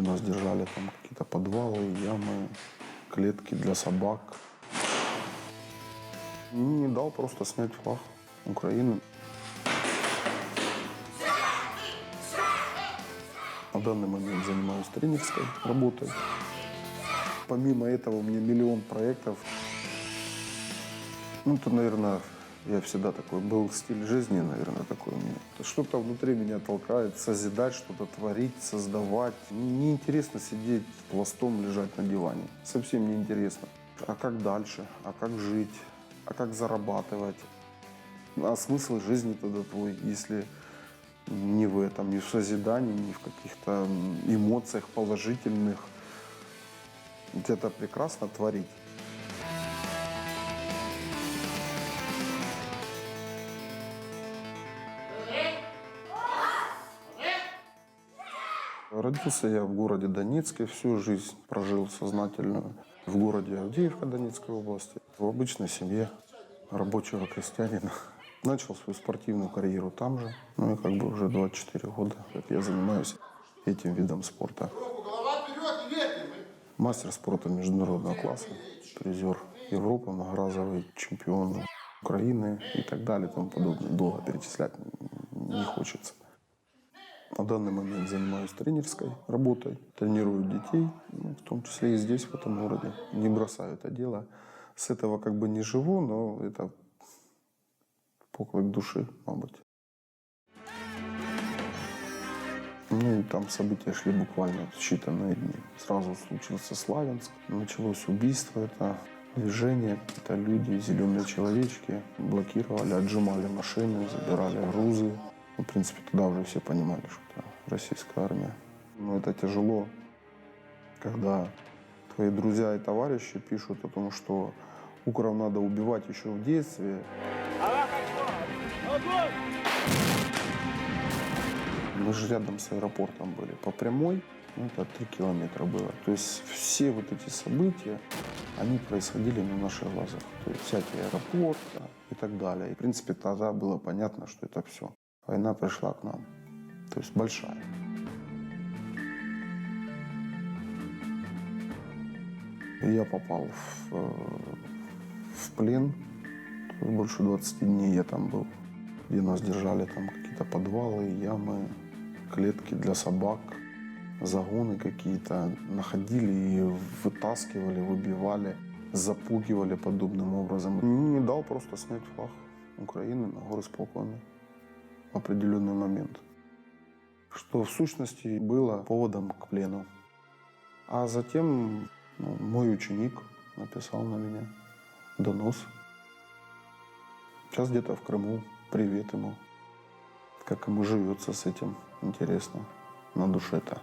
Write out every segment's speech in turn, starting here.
И нас держали там какие-то подвалы, ямы, клетки для собак. Не дал просто снять флаг Украины. На данный момент занимаюсь тренерской работой. Помимо этого у меня миллион проектов. Ну, это, наверное, я всегда такой был стиль жизни, наверное, такой у меня. Что-то внутри меня толкает созидать, что-то творить, создавать. Неинтересно сидеть пластом, лежать на диване. Совсем неинтересно. А как дальше? А как жить? А как зарабатывать? А смысл жизни тогда твой, если не в этом, не в созидании, не в каких-то эмоциях положительных. Это прекрасно творить. Родился я в городе Донецке, всю жизнь прожил сознательную в городе Авдеевка Донецкой области, в обычной семье рабочего крестьянина. Начал свою спортивную карьеру там же, ну и как бы уже 24 года, как я занимаюсь этим видом спорта. Мастер спорта международного класса, призер Европы, многоразовый чемпион Украины и так далее и тому подобное. Долго перечислять не хочется. На данный момент занимаюсь тренерской работой, тренирую детей, ну, в том числе и здесь, в этом городе. Не бросаю это дело. С этого как бы не живу, но это поклик души, мабуть. Ну, и там события шли буквально считанные дни. Сразу случился Славянск, началось убийство, это движение, это люди, зеленые человечки, блокировали, отжимали машины, забирали грузы. В принципе, тогда уже все понимали, что российская армия. Но это тяжело, когда твои друзья и товарищи пишут о том, что укров надо убивать еще в детстве, Мы же рядом с аэропортом были. По прямой, ну, это 3 километра было. То есть все вот эти события, они происходили на наших глазах. То есть взятие аэропорта и так далее. И, в принципе, тогда было понятно, что это все. Война пришла к нам. То есть большая. Я попал в, э, в плен. Больше 20 дней я там был. Где нас держали там какие-то подвалы, ямы, клетки для собак, загоны какие-то. Находили и вытаскивали, выбивали, запугивали подобным образом. Не дал просто снять флаг Украины на горосполкоме в определенный момент. Что в сущности было поводом к плену. А затем ну, мой ученик написал на меня донос. Сейчас где-то в Крыму. Привет ему. Как ему живется с этим, интересно. На душе-то.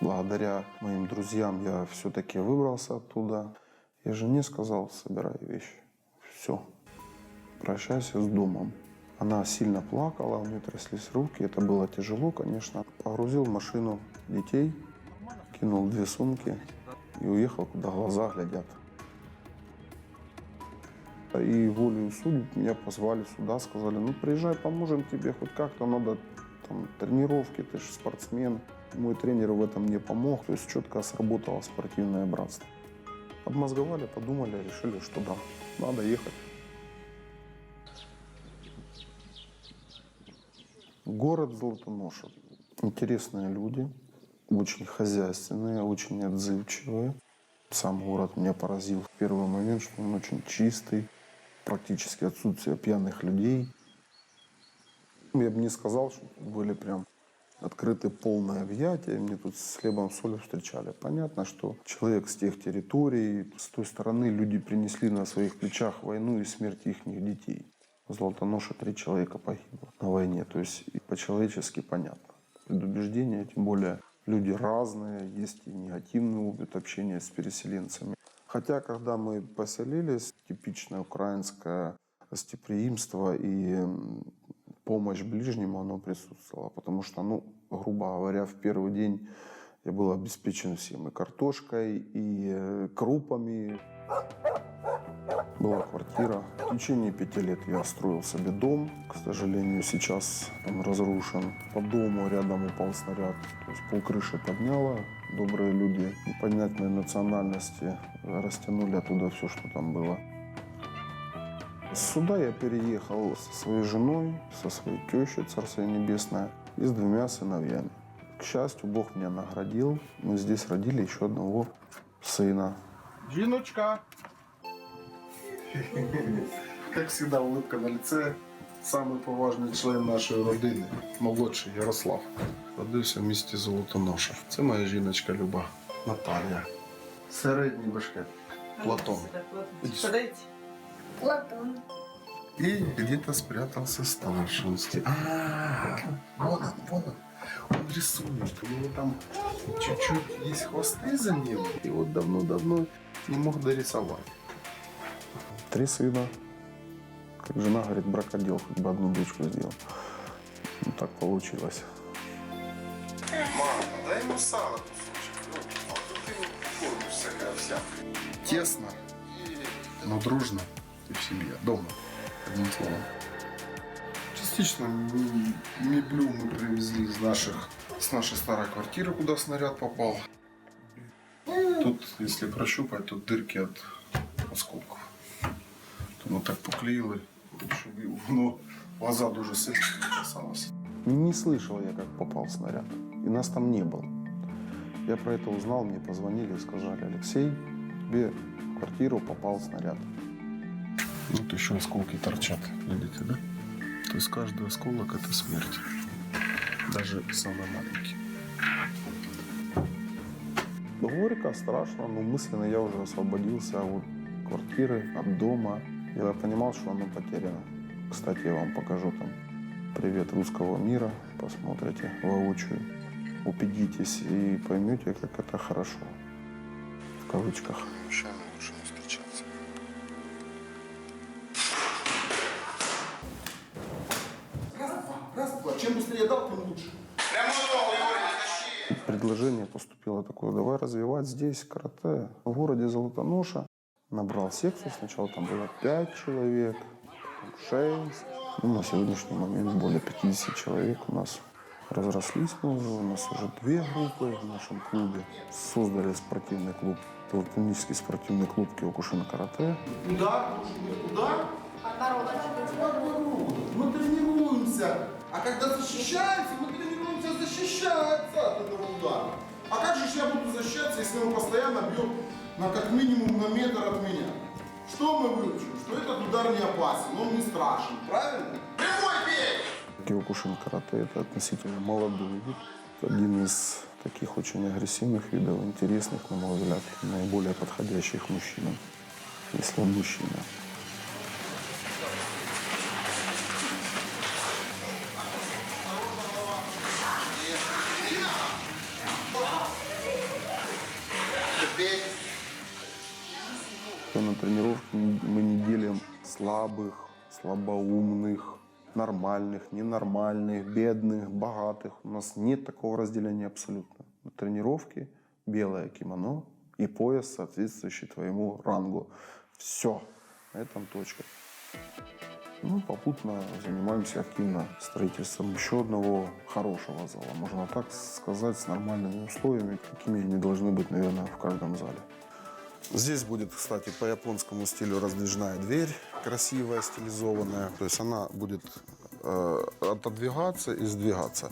Благодаря моим друзьям я все-таки выбрался оттуда. Я жене сказал, собирай вещи. Все. Прощайся с домом. Она сильно плакала, у нее тряслись руки. Это было тяжело, конечно. Погрузил в машину детей, кинул две сумки и уехал, куда глаза глядят. И волею судеб меня позвали сюда, сказали, ну приезжай, поможем тебе, хоть как-то надо там, тренировки, ты же спортсмен. Мой тренер в этом не помог, то есть четко сработало спортивное братство. Обмозговали, подумали, решили, что да, надо ехать. Город Золотоноша. Интересные люди, очень хозяйственные, очень отзывчивые. Сам город меня поразил в первый момент, что он очень чистый, практически отсутствие пьяных людей. Я бы не сказал, что были прям открыты полное объятия, мне тут с хлебом солью встречали. Понятно, что человек с тех территорий, с той стороны люди принесли на своих плечах войну и смерть их детей. В Золотоноше три человека погибло на войне, то есть по-человечески понятно. Предубеждения, тем более люди разные, есть и негативный опыт общения с переселенцами. Хотя, когда мы поселились, типичное украинское гостеприимство и помощь ближнему, оно присутствовало. Потому что, ну, грубо говоря, в первый день я был обеспечен всем. И картошкой, и э, крупами. Была квартира. В течение пяти лет я строил себе дом. К сожалению, сейчас он разрушен. По дому рядом упал снаряд. То есть пол крыши подняло. Добрые люди непонятной национальности растянули оттуда все, что там было. Сюда я переехал со своей женой, со своей тещей, Царствие Небесное, и с двумя сыновьями. К счастью, Бог меня наградил. Мы здесь родили еще одного сына. Жіночка. Как всегда, улыбка на лице. Самый поважний член нашої родини, молодший Ярослав. Родився в місті Золотоноша. Це моя жіночка Люба Наталія. Середній башкет. Платон. Иди сюда. Подойти. Платон. И где-то спрятался старшинский. А, вон он, вон он. Он рисует. У него там чуть-чуть есть хвосты за ним. И вот давно-давно не мог дорисовать. Три сына. Как жена говорит, бракодел, хоть бы одну дочку сделал. Ну, так получилось. Мама, дай ему сало кусочек. Ну, а ты кормишь всякая. Тесно, но дружно и в семье. Дома, одним словом. Частично меблю мы привезли из наших, с нашей старой квартиры, куда снаряд попал. Тут, если прощупать, тут дырки от осколков. Тут мы так поклеили, щоб воно глаза дуже сильно не. Не слышал я, как попал снаряд. И нас там не было. Я про это узнал, мне позвонили и сказали, Алексей, тебе в квартиру попал снаряд. Вот еще осколки торчат, видите, да? То есть каждый осколок это смерть. Даже самый маленький. Горько, страшно, но мысленно я уже освободился от квартиры, от дома. Я понимал, что оно потеряно. Кстати, я вам покажу там привет русского мира. Посмотрите воочию. Убедитесь и поймете, как это хорошо. В кавычках. Мужчинам лучше не встречаться. Раз, два. Чем быстрее дал, тем лучше. Прямо. Предложение поступило такое, давай развивать здесь карате. В городе Золотоноша набрал секцию. Сначала там было 5 человек, потом 6. Ну, на сегодняшний момент более 50 человек у нас разрослись мы уже. У нас уже две группы в нашем клубе. Создали спортивный клуб, платонический спортивный клуб Киокушин Карате. Удар, удар. Мы тренируемся. А когда защищаемся, мы тренируемся защищаться от этого удара. А как же я буду защищаться, если он постоянно бьет на как минимум на метр от меня? Что мы выучим? Что этот удар не опасен, он не страшен, правильно? Прямой бей! Киокушин Карате – это относительно молодой вид. Один из таких очень агрессивных видов, интересных, на мой взгляд, наиболее подходящих мужчинам, если он мужчина. Мы не делим слабых, слабоумных, нормальных, ненормальных, бедных, богатых. У нас нет такого разделения абсолютно. На тренировке белое кимоно и пояс, соответствующий твоему рангу. Все. На этом точка. Ну, попутно занимаемся активно строительством еще одного хорошего зала. Можно так сказать, с нормальными условиями, какими они должны быть, наверное, в каждом зале. Здесь будет, кстати, по японскому стилю раздвижная дверь, красивая, стилизованная. То есть она будет э, отодвигаться и сдвигаться.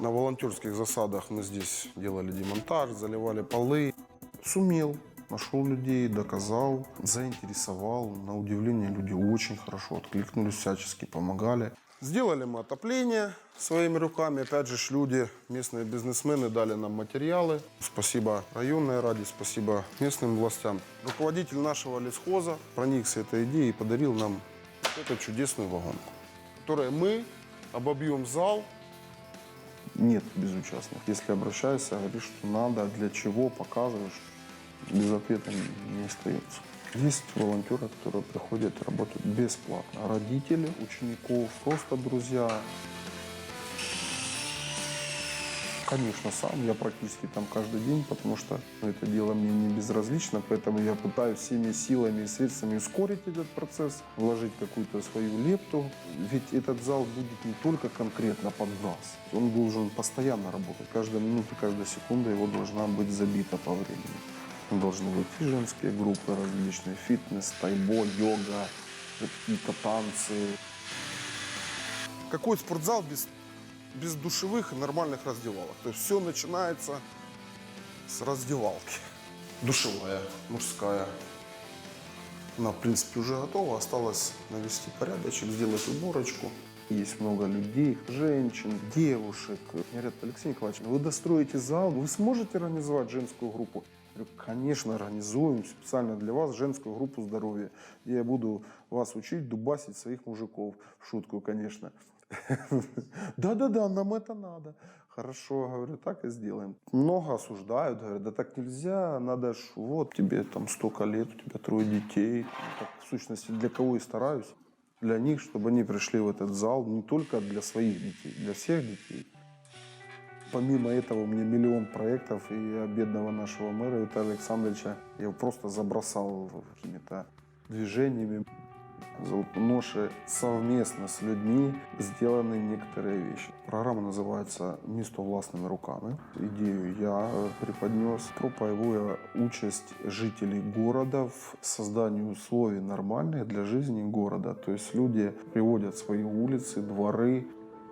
На волонтерских засадах мы здесь делали демонтаж, заливали полы. Сумел, нашел людей, доказал, заинтересовал. На удивление люди очень хорошо откликнулись, всячески помогали. Сделали мы отопление своими руками. Опять же, люди, местные бизнесмены дали нам материалы. Спасибо районной раде, спасибо местным властям. Руководитель нашего лесхоза проникся этой идеей и подарил нам вот эту чудесную вагонку, которой мы обобьем зал. Нет безучастных. Если обращаешься, говоришь, что надо, для чего, показываешь, без ответа не остается. Есть волонтеры, которые приходят и работают бесплатно. Родители учеников, просто друзья. Конечно, сам. Я практически там каждый день, потому что это дело мне не безразлично, поэтому я пытаюсь всеми силами и средствами ускорить этот процесс, вложить какую-то свою лепту. Ведь этот зал будет не только конкретно под нас. Он должен постоянно работать. Каждая минута, каждая секунда его должна быть забита по времени. Должны быть и женские группы различные, фитнес, тайбо, йога, какие-то танцы. Какой спортзал без, без душевых и нормальных раздевалок? То есть все начинается с раздевалки. Душевая, мужская. Она, в принципе, уже готова. Осталось навести порядочек, сделать уборочку. Есть много людей, женщин, девушек. Говорят, Алексей Николаевич, вы достроите зал, вы сможете организовать женскую группу? Конечно, организуем специально для вас женскую группу здоровья. И я буду вас учить дубасить своих мужиков. Шутку, конечно. Да-да-да, нам это надо. Хорошо, говорю, так и сделаем. Много осуждают, говорят, да так нельзя, надо ж, вот тебе там столько лет, у тебя трое детей. Так, в сущности, для кого и стараюсь. Для них, чтобы они пришли в этот зал не только для своих детей, для всех детей. Помимо этого, у меня миллион проектов, и бедного нашего мэра Виталия Александровича, я его просто забросал какими-то движениями. Золотоноши совместно с людьми сделаны некоторые вещи. Программа называется «Місто власними руками». Идею я преподнес про боевую участь жителей города в создании условий нормальных для жизни города. То есть люди приводят свои улицы, дворы,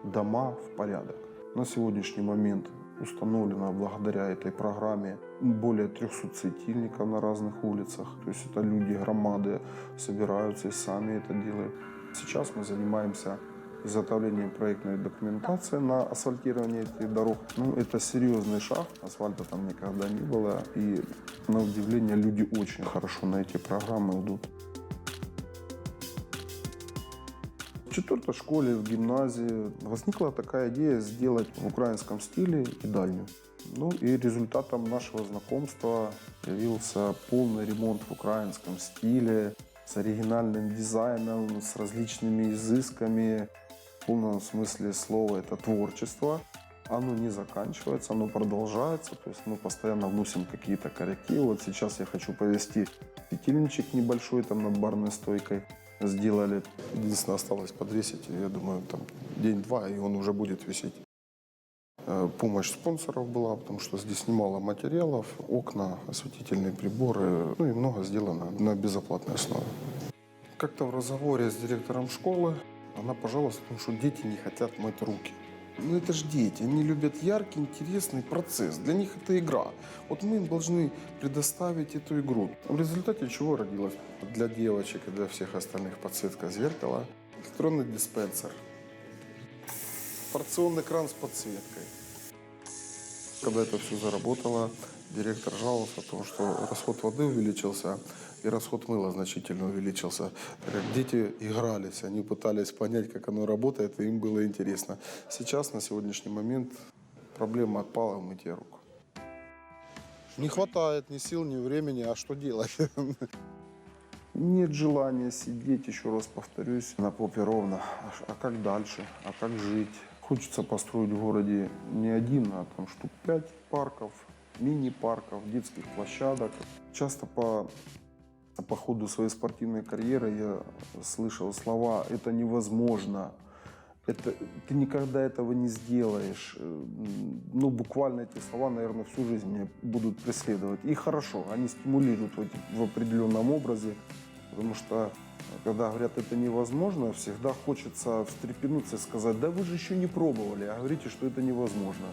дома в порядок. На сегодняшний момент установлено благодаря этой программе более 300 светильников на разных улицах. То есть это люди, громады собираются и сами это делают. Сейчас мы занимаемся изготовлением проектной документации на асфальтирование этих дорог. Ну, это серьезный шаг, асфальта там никогда не было. И, на удивление, люди очень хорошо на эти программы идут. Четвертой школе, в гимназии возникла такая идея сделать в украинском стиле едальню. Ну и результатом нашего знакомства явился полный ремонт в украинском стиле, с оригинальным дизайном, с различными изысками. В полном смысле слова это творчество. Оно не заканчивается, оно продолжается. То есть мы постоянно вносим какие-то коррективы. Вот сейчас я хочу повести светильничек небольшой там над барной стойкой. Сделали. Единственное, осталось подвесить. Я думаю, там день-два, и он уже будет висеть. Э, Помощь спонсоров была, потому что здесь немало материалов, окна, осветительные приборы, ну и много сделано на безоплатной основе. Как-то в разговоре с директором школы она пожаловалась, потому что дети не хотят мыть руки. Ну это же дети, они любят яркий, интересный процесс. Для них это игра. Вот мы им должны предоставить эту игру. В результате чего родилась для девочек и для всех остальных подсветка зеркала, электронный диспенсер, порционный кран с подсветкой. Когда это все заработало, директор жаловался о том, что расход воды увеличился и расход мыла значительно увеличился. Как дети игрались, они пытались понять, как оно работает, и им было интересно. Сейчас, на сегодняшний момент, проблема отпала в мытье рук. Не хватает ни сил, ни времени, а что делать? Нет желания сидеть, еще раз повторюсь, на попе ровно. А А как дальше? А как жить? Хочется построить в городе не один, а там штук пять парков, мини-парков, детских площадок. Часто по, по ходу своей спортивной карьеры я слышал слова «это невозможно», это, ты никогда этого не сделаешь. Э, Ну, буквально эти слова, наверное, всю жизнь меня будут преследовать. И хорошо, они стимулируют в, в определенном образе, потому что когда говорят это невозможно, всегда хочется встрепенуться и сказать, да вы же еще не пробовали, а говорите, что это невозможно.